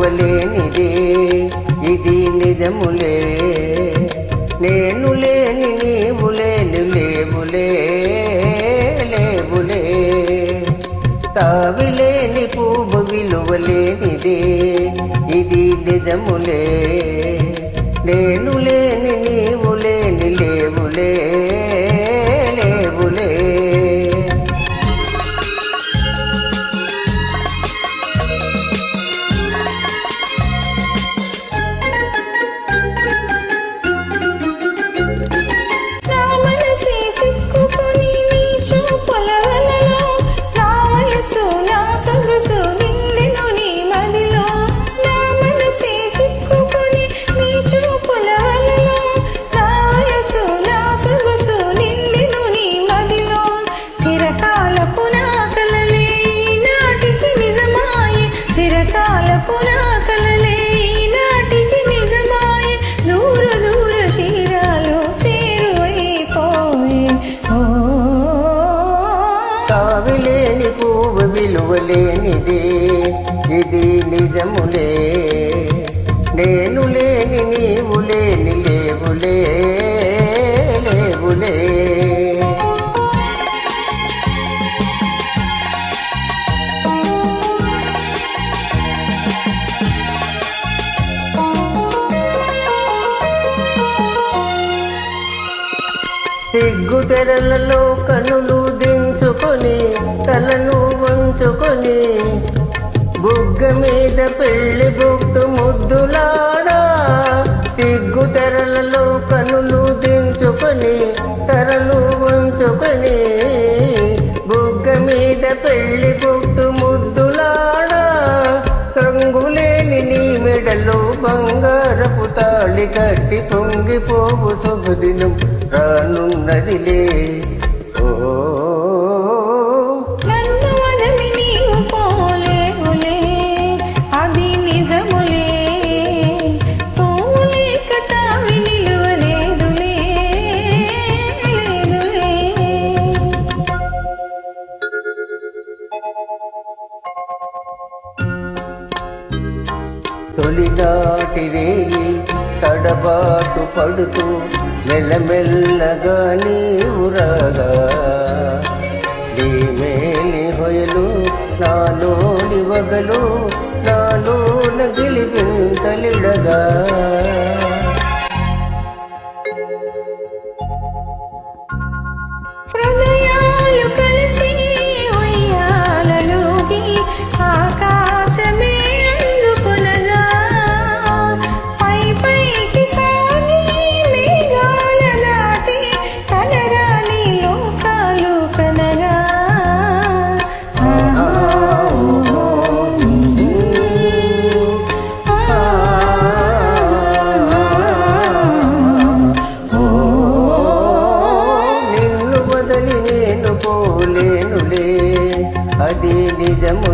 ఇవ్వలేనిదే ఇది నిజములే. నేను లేని నీవు లేని లేవులే. తావి లేని పూబు విలువలేనిదే. ఇది నిజములే. నేను లేని నీ విలువలేనిది ఇది నిజములే. నేను లేని నీవు లేని లేవులే. లేవులే సిగ్గు తెరలలో కనులు వంచుకొని తలను వంచుకొని బుగ్గ మీద పెళ్ళి బొట్టు ముద్దులాడా. సిగ్గు తెరలలో కనులు దించుకొని తెరలు వంచుకొని బుగ్గ మీద పెళ్ళి బొట్టు ముద్దులాడా. రంగులేని నీ మెడలో బంగారపు తాళి కట్టి పొంగిపోవు శుభదినం రానున్నదిలే. ఓ తొలినాటి రేయి తడబాటు పడుతూ మెల్లమెల్లగా నీవు రాగా. నీ మేలి హొయలు నాలోని వగలు నాలో గిలిగింతలిడగా. హృదయాలు అది నిజము.